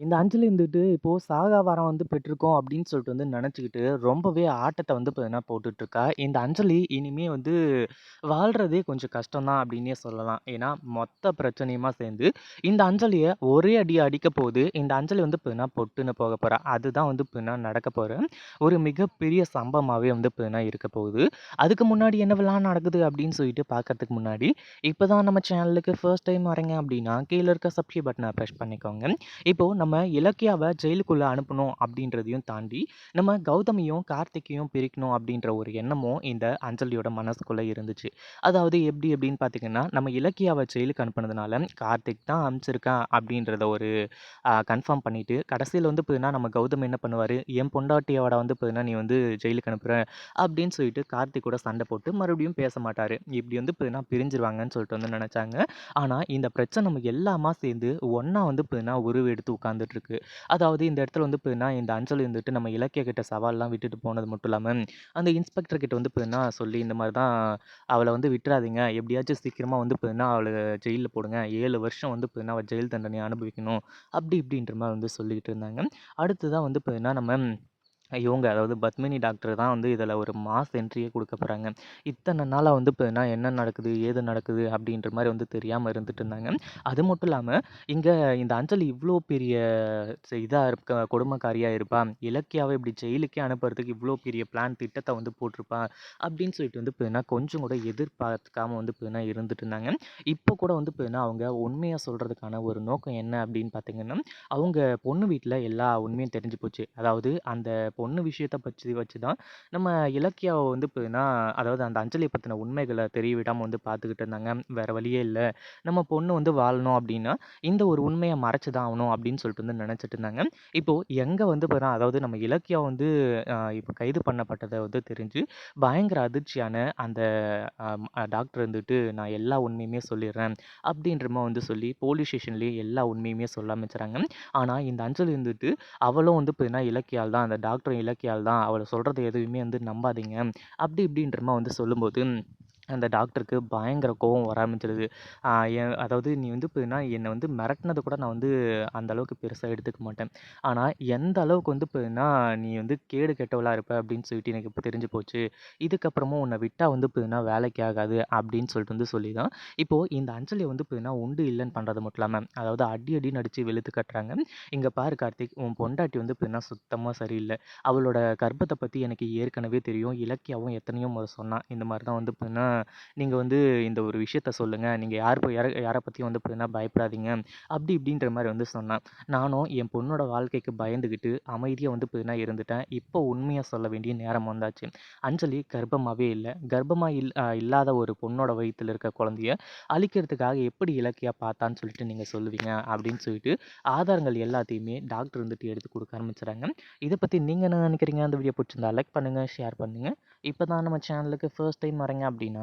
இந்த அஞ்சலி இருந்துட்டு இப்போது சாகா வாரம் வந்து பெற்றிருக்கோம் அப்படின்னு சொல்லிட்டு வந்து நினச்சிக்கிட்டு ரொம்பவே ஆட்டத்தை வந்து பார்த்தீங்கன்னா போட்டுட்ருக்கா. இந்த அஞ்சலி இனிமே வந்து வாழ்கிறதே கொஞ்சம் கஷ்டம் தான் அப்படின்னே சொல்லலாம். ஏன்னா மொத்த பிரச்சனையுமா சேர்ந்து இந்த அஞ்சலியை ஒரே அடி அடிக்க போகுது. இந்த அஞ்சலி வந்து பார்த்தீங்கன்னா பொட்டுன்னு போக போகிறா அதுதான் வந்து பார்த்தீங்கன்னா நடக்க போகிற ஒரு மிகப்பெரிய சம்பவமாகவே வந்து பார்த்தீங்கன்னா இருக்க போகுது. அதுக்கு முன்னாடி என்னவெல்லாம் நடக்குது அப்படின்னு சொல்லிட்டு பார்க்கறதுக்கு முன்னாடி, இப்போ தான் நம்ம சேனலுக்கு ஃபர்ஸ்ட் டைம் வரீங்க அப்படின்னா, கீழே இருக்க சப்ஸ்கிரைப் பட்டனை பிரஸ் பண்ணிக்கோங்க. இப்போது நம்ம இலக்கியாவை ஜெயிலுக்குள்ளே அனுப்பணும் அப்படின்றதையும் தாண்டி, நம்ம கௌதமியும், கார்த்திகையும் பிரிக்கணும் அப்படின்ற ஒரு எண்ணமும் இந்த அஞ்சலியோட மனசுக்குள்ளே இருந்துச்சு. அதாவது எப்படி அப்படின்னு பார்த்தீங்கன்னா, நம்ம இலக்கியாவை ஜெயிலுக்கு அனுப்புனதுனால, கார்த்திக் தான் அனுப்பிச்சிருக்கேன் அப்படின்றத ஒரு கன்ஃபார்ம் பண்ணிவிட்டு கடைசியில் வந்து பார்த்தீங்கன்னா, நம்ம கௌதம் என்ன பண்ணுவார் என் பொண்டாட்டியோட வந்து பார்த்தீங்கன்னா, நீ வந்து ஜெயிலுக்கு அனுப்புகிற அப்படின்னு சொல்லிட்டு கார்த்திக் கூட சண்டை போட்டு மறுபடியும் பேச மாட்டார் இப்படி வந்து பார்த்தீங்கன்னா, பிரிஞ்சுருவாங்கன்னு சொல்லிட்டு வந்து நினச்சாங்க ஆனால் இந்த பிரச்சனை நம்ம எல்லாமா சேர்ந்து ஒன்றா வந்து பார்த்தீங்கன்னா, உருவெடுத்து வந்துட்டுருக்கு அதாவது இந்த இடத்துல வந்து பார்த்தீங்கன்னா, இந்த அஞ்சல் இருந்துட்டு நம்ம இலக்கிய கிட்ட சவால்லாம் விட்டுட்டு போனது மட்டும் இல்லாமல் அந்த இன்ஸ்பெக்டர் கிட்ட வந்து போயின்னா சொல்லி, இந்த மாதிரி தான் அவளை வந்து விட்டுறாதீங்க. எப்படியாச்சும் சீக்கிரமாக வந்து பார்த்தீங்கன்னா, அவளை ஜெயிலில் போடுங்க. ஏழு வருஷம் வந்து பார்த்தீங்கன்னா, அவள் ஜெயில் தண்டனை அனுபவிக்கணும். அப்படி இப்படின்ற மாதிரி வந்து சொல்லிக்கிட்டு இருந்தாங்க. அடுத்ததா வந்து பார்த்தீங்கன்னா, நம்ம இவங்க அதாவது பத்மினி டாக்டர் தான் வந்து இதில் ஒரு மாஸ் என்ட்ரியே கொடுக்க போகிறாங்க இத்தனை நாளாக வந்து இப்போ என்ன நடக்குது? ஏது நடக்குது? அப்படின்ற மாதிரி வந்து தெரியாமல் இருந்துட்டு இருந்தாங்க. அது மட்டும் இல்லாமல் இங்கே இந்த அஞ்சலி இவ்வளோ பெரிய இதாக இருக்க கொடுமைக்காரியாக இருப்பா. இலக்கியாவை இப்படி ஜெயிலுக்கே அனுப்புறதுக்கு இவ்வளோ பெரிய பிளான் திட்டத்தை வந்து போட்டிருப்பா. அப்படின்னு சொல்லிட்டு வந்து இப்போ கொஞ்சம் கூட எதிர்பார்க்காம வந்து இப்போ இருந்துட்டு இருந்தாங்க. இப்போ கூட வந்து இப்போ அவங்க உண்மையாக சொல்கிறதுக்கான ஒரு நோக்கம் என்ன அப்படின்னு பார்த்தீங்கன்னா, அவங்க பொண்ணு வீட்டில் எல்லா உண்மையும் தெரிஞ்சு போச்சு. அதாவது அந்த பொண்ணு விஷயத்தை பற்றி வச்சு தான் நம்ம இலக்கியாவை வந்து இப்போனா அதாவது அந்த அஞ்சலியை பற்றின உண்மைகளை தெரியவிடாமல் வந்து பார்த்துக்கிட்டு இருந்தாங்க. வேறு வழியே இல்லை நம்ம பொண்ணு வந்து வாழணும் அப்படின்னா, இந்த ஒரு உண்மையை மறைச்சு தான் ஆகணும் அப்படின்னு சொல்லிட்டு வந்து நினச்சிட்டு இருந்தாங்க. இப்போது எங்கே வந்து பார்த்தீங்கன்னா, அதாவது நம்ம இலக்கியா வந்து இப்போ கைது பண்ணப்பட்டதை வந்து தெரிஞ்சு, பயங்கர அதிர்ச்சியான அந்த டாக்டர் இருந்துட்டு, நான் எல்லா உண்மையுமே சொல்லிடுறேன் அப்படின்ற வந்து சொல்லி போலீஸ் ஸ்டேஷன்லேயே எல்லா உண்மையுமே சொல்ல ஆரம்பிச்சுறாங்க. ஆனால் இந்த அஞ்சலி இருந்துட்டு, அவளும் வந்து பார்த்தீங்கன்னா, இலக்கியால் தான் அந்த டாக்டர் மற்றும் இலக்கியால் தான். அவள சொல்றது எதுவுமே வந்து நம்பாதீங்க. அப்படி இப்படின்றமா வந்து சொல்லும்போது, அந்த டாக்டருக்கு பயங்கர கோவம் வர ஆரம்பிச்சிடுது என் அதாவது நீ வந்து இப்போ என்ன வந்து மிரட்டினது கூட நான் வந்து அந்த அளவுக்கு பெருசாக எடுத்துக்க மாட்டேன். ஆனால் எந்த அளவுக்கு வந்து பார்த்தீங்கன்னா, நீ வந்து கேடு கெட்டவளாக இருப்ப அப்படின்னு சொல்லிட்டு எனக்கு இப்போ தெரிஞ்சு போச்சு. இதுக்கப்புறமும் உன்னை விட்டால் வந்து பார்த்தீங்கன்னா, வேலைக்கு ஆகாது அப்படின்னு சொல்லிட்டு வந்து சொல்லி தான், இப்போது இந்த அஞ்சலியை வந்து பார்த்தீங்கன்னா, உண்டு இல்லைன்னு பண்ணுறது மட்டும் இல்லாமல் அதாவது அடி அடி நடித்து வெளுத்து கட்டுறாங்க. இங்கே பாரு கார்த்திக், உன் பொண்டாட்டி வந்து இப்போ என்ன சுத்தமாக சரியில்லை அவளோட கர்ப்பத்தை பற்றி எனக்கு ஏற்கனவே தெரியும். இலக்கியாவும் எத்தனையோ முறை சொன்னான் இந்த மாதிரி தான் வந்து பார்த்தீங்கன்னா, நீங்கள் வந்து இந்த ஒரு விஷயத்த சொல்லுங்கள் நீங்கள் யார் ப யார யாரை பத்தியும் வந்து பார்த்தீங்கன்னா, பயப்படாதீங்க. அப்படி இப்படின்ற மாதிரி வந்து சொன்னா. நானும் என் பொண்ணோட வாழ்க்கைக்கு பயந்துக்கிட்டு அமைதியாக வந்து பார்த்தீங்கன்னா இருந்துட்டேன். இப்போ உண்மையாக சொல்ல வேண்டிய நேரம் வந்தாச்சு. அஞ்சலி கர்ப்பமாகவே இல்லை கர்ப்பமாக இல் இல்லாத ஒரு பொண்ணோட வயிற்றில் இருக்க குழந்தைய அழிக்கிறதுக்காக எப்படி இலக்கியாக பார்த்தான்னு சொல்லிட்டு நீங்கள் சொல்லுவீங்க? அப்படின்னு சொல்லிட்டு ஆதாரங்கள் எல்லாத்தையுமே டாக்டர் வந்துட்டு எடுத்து கொடுக்க ஆரம்பிச்சுறாங்க. இதை பற்றி நீங்கள் என்ன நினைக்கிறீங்க? அந்த வீடியோ பிடிச்சிருந்தா லைக் பண்ணுங்கள் ஷேர் பண்ணுங்கள் இப்போ தான் நம்ம சேனலுக்கு ஃபர்ஸ்ட் டைம் வரீங்க அப்படின்னா,